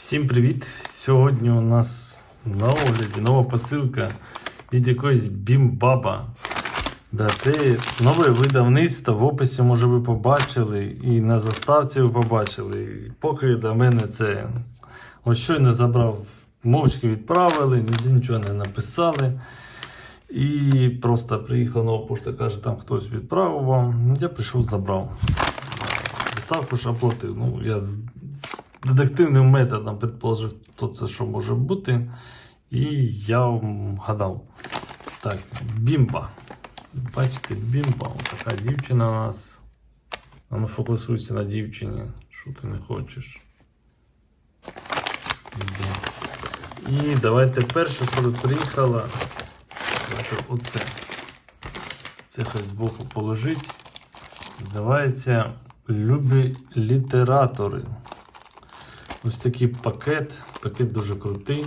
Всім привіт! Сьогодні у нас на огляді нова посилка від якоїсь бімбаба. Да, це нове видавництво. В описі, може, ви побачили, і на заставці ви побачили. І поки до мене це ось щойно забрав, мовчки відправили, ніде нічого не написали. І просто приїхала нова пошта, каже, там хтось відправив вам. Я прийшов, забрав. Доставку ж оплатив. Ну, я детективним методом предположив, хто це що може бути. І я гадав. Так, бімба. Бачите, бімба. Така дівчина у нас. А ну фокусуйся на дівчині. Що ти не хочеш? І давайте перше, що тут. Давайте оце. Це хай збоку положить. Називається Любі літератори. Ось такий пакет. Пакет дуже крутий.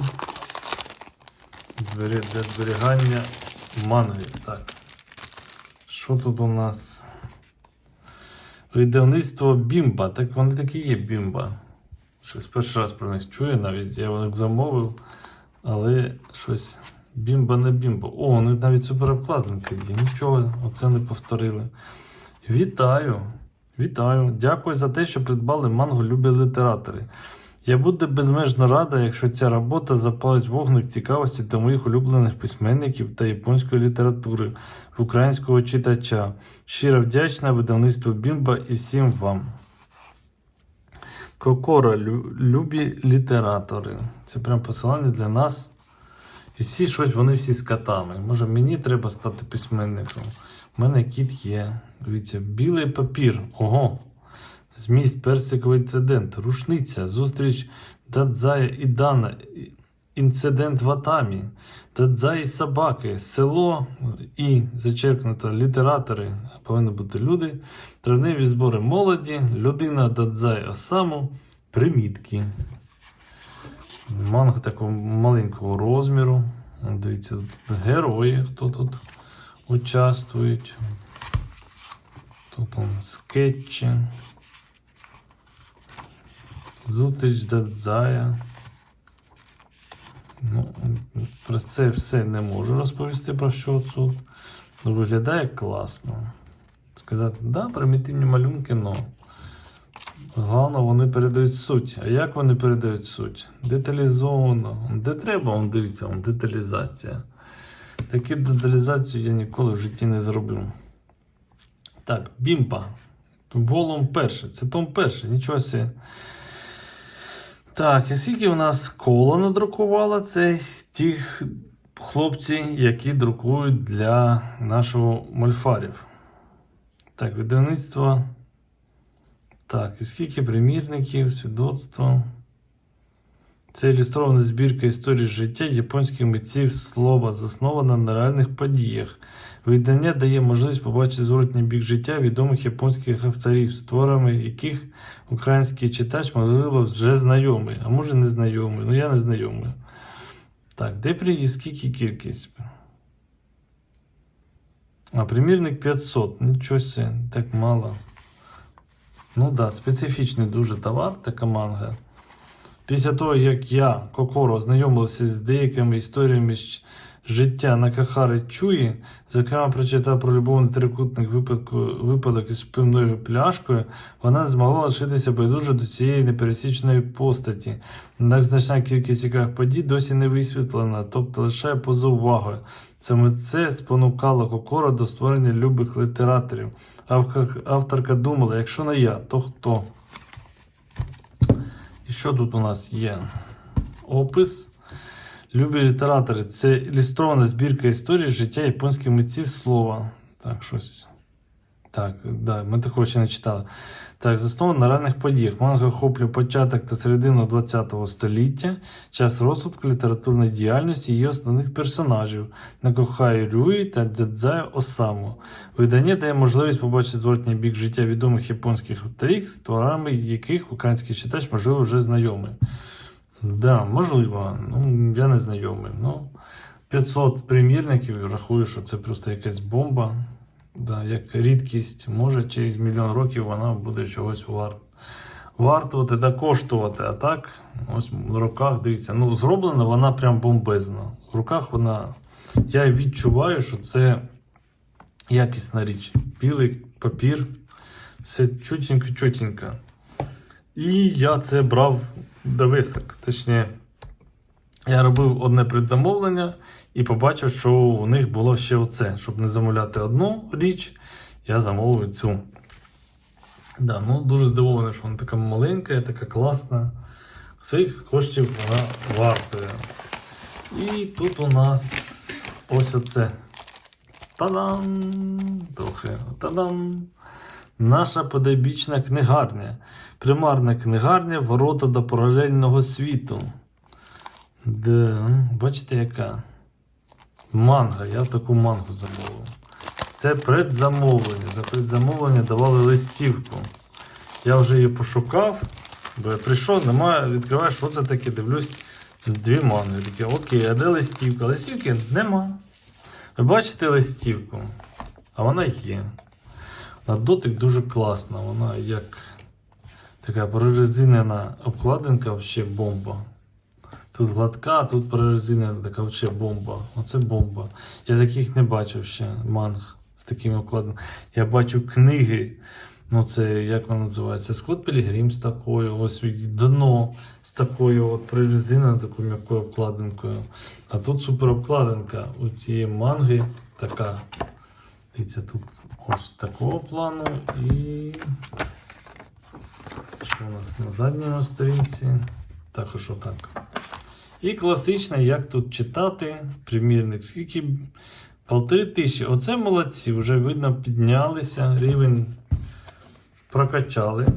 Для зберігання манги. Так. Що тут у нас? Видавництво Бімба. Так вони такі є Бімба. Щось перший раз про них чую навіть. Я їх замовив. Але щось бімба не бімба. О, них навіть суперобкладинка є. Нічого, оце не повторили. Вітаю! Вітаю! Дякую за те, що придбали мангу любі літератори. Я буду безмежно рада, якщо ця робота запалить вогник цікавості до моїх улюблених письменників та японської літератури, українського читача. Щиро вдячна видавництву Бімба і всім вам. Кокора, лю- любі літератори. Це прям посилання для нас. І всі щось, вони всі з котами. Може, мені треба стати письменником. У мене кіт є. Дивіться, білий папір. Ого. Зміст персиковий інцидент, рушниця, зустріч Дадзая і Дана, інцидент в Атамі, Дадзай і собаки, село і зачеркнуто літератори, повинні бути люди, травневі збори молоді, людина Дадзай Осаму, примітки. Манга такого маленького розміру. Дивіться, тут герої, хто тут участвують. Тут там скетчі. Зустріч Дадзая. Ну, про це все не можу розповісти про що тут. Ну, виглядає класно. Сказати, да, примітивні малюнки, но. Головне, вони передають суть. А як вони передають суть? Деталізовано. Де треба, он дивіться, он деталізація. Таку деталізацію я ніколи в житті не зробив. Так, бімпа. Волум перший. Це том перший, нічого себе. Так, і скільки у нас коло надрукувало це ті хлопці, які друкують для нашого мольфарів. Так, видавництво. Так, і скільки примірників, свідоцтво. Це ілюстрована збірка історії життя японських митців слова, заснована на реальних подіях. Видання дає можливість побачити зворотній бік життя відомих японських авторів, з творами яких український читач, можливо, вже знайомий, а може не знайомий. Ну я не знайомий. Так, де приїзд, скільки кількість? А примірник 500. Нічого себе, так мало. Ну так, да, специфічний дуже товар, така манга. Після того, як я, Кокоро, ознайомився з деякими історіями життя Накахари Чуї, зокрема прочитав про любовний трикутник випадку, випадок із пивною пляшкою, вона змогла лишитися байдуже до цієї непересічної постаті. Однак значна кількість цікавих подій досі не висвітлена, тобто лише поза увагою. Саме це спонукало Кокоро до створення любих літераторів. Авторка думала, якщо не я, то хто? Що тут у нас є? Опис. Любі літератори. Це ілюстрована збірка історії життя японських митців слова. Так, щось. Так, да, ми такого ще не читали. Так, заснована на ранних подіях. Манга охоплює початок та середину ХХ століття, час розвитку літературної діяльності її основних персонажів Накохай Рюї та Дзадзая Осаму. Видання дає можливість побачити зворотній бік життя відомих японських авторів, з творами яких український читач, можливо, вже знайомий. Да, можливо, ну, я не знайомий. Ну, 500 примірників, рахую, що це просто якась бомба. Да, як рідкість, може через мільйон років вона буде чогось варта. вартувати та коштувати. А так, ось в руках дивіться. Ну, зроблена вона прям бомбезно. В руках вона. Я відчуваю, що це якісна річ. Білий папір, все чутенько-чутенько. І я це брав до висок. Точніше, я робив одне предзамовлення і побачив, що у них було ще оце. Щоб не замовляти одну річ, я замовив цю. Да, ну дуже здивований, що вона така маленька, така класна. Своїх коштів вона вартує. І тут у нас ось оце. Та-дам! Трохи. Та-дам! Наша подайбічна книгарня. Примарна книгарня Ворота до паралельного світу. Да, бачите, яка? Манга. Я таку мангу замовив. Це предзамовлення. За предзамовлення давали листівку. Я вже її пошукав, бо я прийшов, немає, відкриваю, що це таке, дивлюсь, дві манги. Таке, окей, а де листівка? Листівки нема. Ви бачите листівку? А вона є. На дотик дуже класна. Вона як така прорезинена обкладинка, ще бомба. Тут гладка, а тут прорезинена така ще бомба. Оце бомба. Я таких не бачив ще манг з такими обкладинками. Я бачу книги. Ну, це як вона називається? Скотт Пілігрім з такою, ось дно з такою от прорезиненою такою м'якою обкладинкою. А тут супер обкладинка у цієї манги така. Дивіться, тут ось такого плану і. Що у нас на задній сторінці? Також отак. І класична, як тут читати, примірник. Скільки? Полтори тисячі. Оце молодці, вже видно, піднялися, рівень прокачали.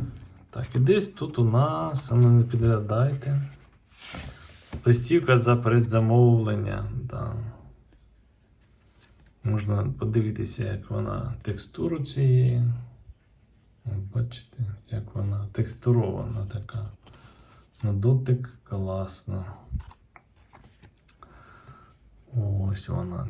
Так, і десь тут у нас, а ну не підглядайте. Листівка за передзамовлення. Да. Можна подивитися, як вона текстуру цієї. Бачите, як вона текстурована така. На дотик класно. Ось вона.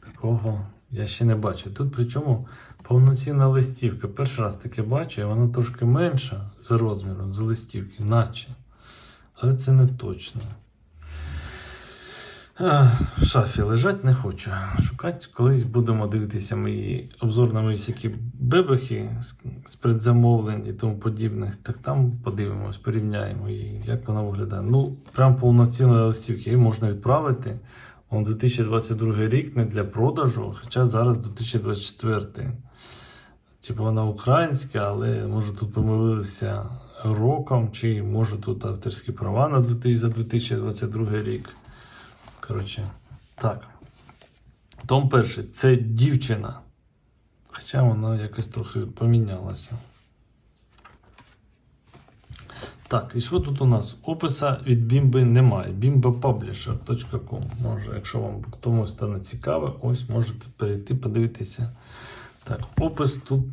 Такого я ще не бачу. Тут причому повноцінна листівка. Перший раз таке бачу, і вона трошки менша за розміром за листівки, наче. Але це не точно. В шафі лежать не хочу. Шукати колись будемо дивитися мої обзор на мої всякі бебехи з, предзамовлень і тому подібних. Так там подивимось, порівняємо її, як вона виглядає. Ну, прям повноцінна листівка. Її можна відправити. Он 2022 рік не для продажу, хоча зараз 2024. Типу вона українська, але може тут помилилися роком, чи може тут авторські права на 2000 за 2022 рік. Коротше, так. Том перший це дівчина. Хоча вона якось трохи помінялася. Так, і що тут у нас? Описа від бімби немає. bimbapublisher.com. Може, якщо вам комусь стане цікаво, ось можете перейти, подивитися. Так, опис тут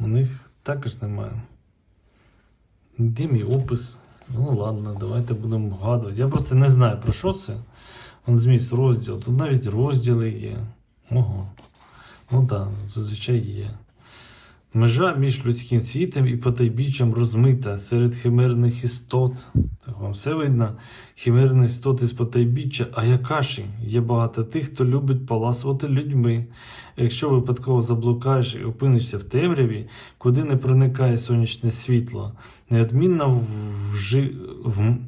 у них також немає. Де мій опис? Ну ладно, давайте будемо вгадувати. Я просто не знаю про що це. Зміст розділ. Тут навіть розділи є. Ого. Ну так, зазвичай є. Межа між людським світом і потайбіччям розмита серед химерних істот. Так вам все видно. Химерні істоти з потайбіччя, а яка ж? Є багато тих, хто любить поласувати людьми. Якщо випадково заблукаєш і опинишся в темряві, куди не проникає сонячне світло, неодмінно, вжи...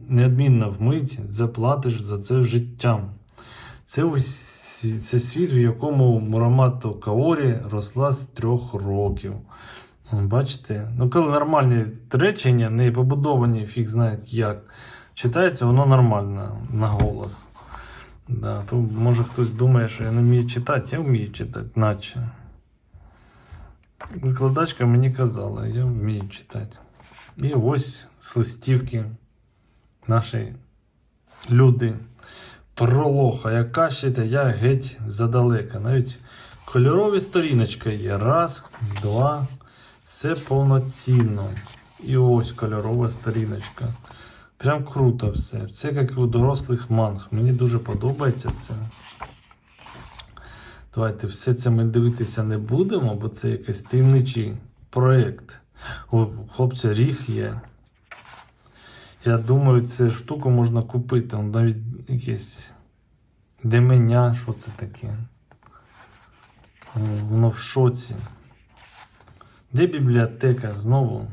неодмінно вмить заплатиш за це життям. Це ось це світ, в якому Мурамато Каорі росла з трьох років. Бачите? Ну, коли нормальні речення, не побудовані, фіг знає як, читається воно нормально на голос. Да, то може хтось думає, що я не вмію читати, я вмію читати, наче. Викладачка мені казала, я вмію читати. І ось з листівки наші люди. Пролоха, яка ще та я геть задалека. Навіть кольорові сторіночка є. Раз, два. Все повноцінно. І ось кольорова сторіночка. Прям круто все. Все як і у дорослих манг. Мені дуже подобається це. Давайте все це ми дивитися не будемо, бо це якийсь таємничий проєкт. У хлопця ріг є. Я думаю, цю штуку можна купити. Он навіть якесь деменя, що це таке. Воно в шоці. Де бібліотека знову?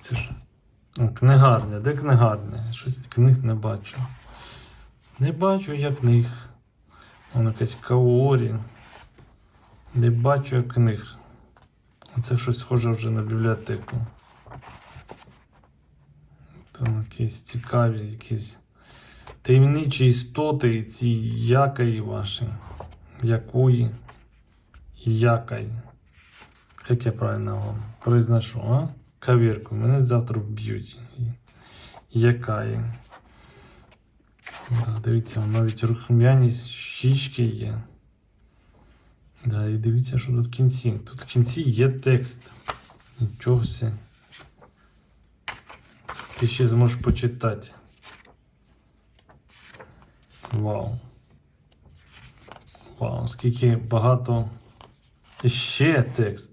Це ж. Книгарня, де книгарня? Щось книг не бачу. Не бачу я книг. Воно якась каорі. Не бачу я книг. Це щось схоже вже на бібліотеку. Там якісь цікаві, якісь таємничі істоти, ці якої ваші. Якої. Якай. Як я правильно вам произношу, а? Кавірку. Мене завтра вб'ють. Якай. Да, дивіться, навіть рухмяні щічки є. Да, і дивіться, що тут в кінці. Тут в кінці є текст. Нічого все. Ти ще зможеш почитати. Вау. Вау, скільки багато. Ще текст.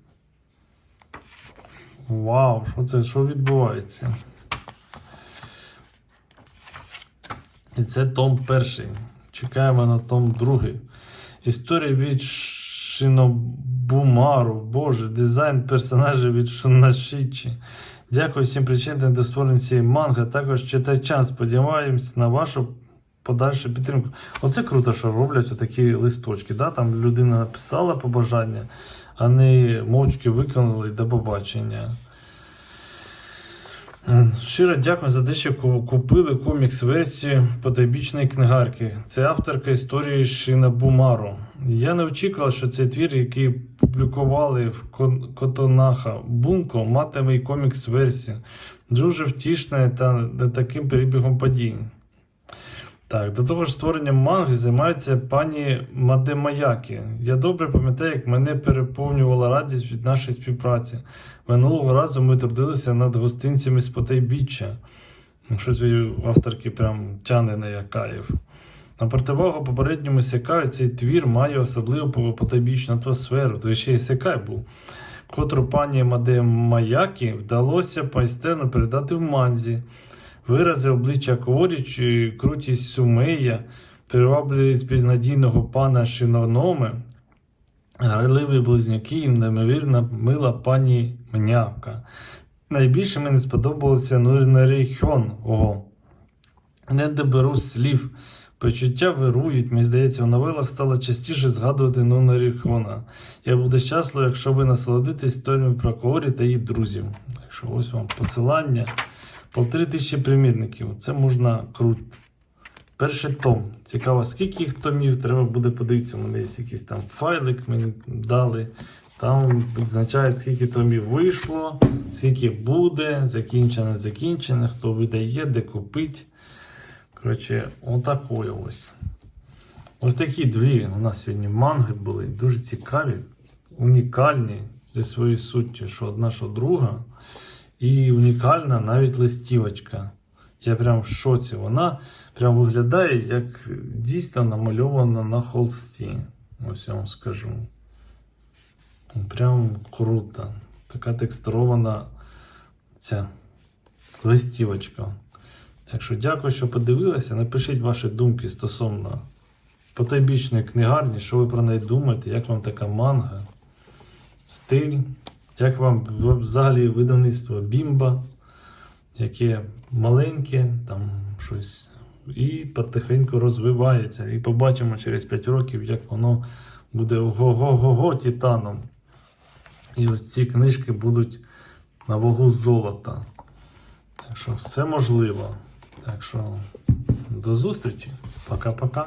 Вау, що це? Що відбувається? І це том перший. Чекаємо на том другий. Історія від Шинобумару. Боже, дизайн персонажів від Шунашичі. Дякую всім причетним до створення цієї манги, також читачам. Сподіваємось на вашу подальшу підтримку. Оце круто, що роблять отакі листочки. Да? Там людина написала побажання, а не мовчки виконали до побачення. Щиро дякую за те, що купили комікс-версію потайбічної книгарки. Це авторка історії Шина Бумару. Я не очікував, що цей твір, який публікували в Котонаха Бунко, матиме і комікс-версію. Дуже втішне та не таким перебігом подій. Так, до того ж, створенням манги займається пані Мадемаякі. Я добре пам'ятаю, як мене переповнювала радість від нашої співпраці. Минулого разу ми трудилися над гостинцями з потайбіччя. Щось ви авторки прям тяне на Якаєв. На противагу попередньому Сякаю цей твір має особливу потайбічну атмосферу, то ще й Сякай був, котру пані Мадемаякі вдалося майстерно передати в манзі. Вирази обличчя Коріч, крутість Сумея, привабливість безнадійного пана Шинономи, грайливі близнюки і неймовірна мила пані Мнявка. Найбільше мені сподобалося Нурнаріхьон. Ого. Не доберу слів. Почуття вирують, мені здається, у новелах стало частіше згадувати Нунаріхона. Я буду щасливий, якщо ви насолодитесь історіями про Коорі та її друзів. Так що ось вам посилання. Полтори тисячі примірників. Це можна круто. Перший том. Цікаво, скільки їх томів треба буде подивитися. У мене є якийсь там файлик, мені дали. Там відзначають, скільки томів вийшло, скільки буде, закінчене, закінчене, хто видає, де купить. Коротше, отакої ось. Ось такі дві у нас сьогодні манги були. Дуже цікаві, унікальні зі своєю суттю, що одна, що друга. І унікальна навіть листівочка. Я прям в шоці. Вона прям виглядає як дійсно намальована на холсті. Ось я вам скажу. Прям круто. Така текстурована ця листівочка. Так що дякую, що подивилися. Напишіть ваші думки стосовно потайбічної книгарні, що ви про неї думаєте, як вам така манга, стиль, як вам взагалі видавництво Бімба, яке маленьке, там щось. І потихеньку розвивається. І побачимо через 5 років, як воно буде ого-го-го титаном. І ось ці книжки будуть на вагу золота. Так що все можливо. Так що до зустрічі. Пока-пока.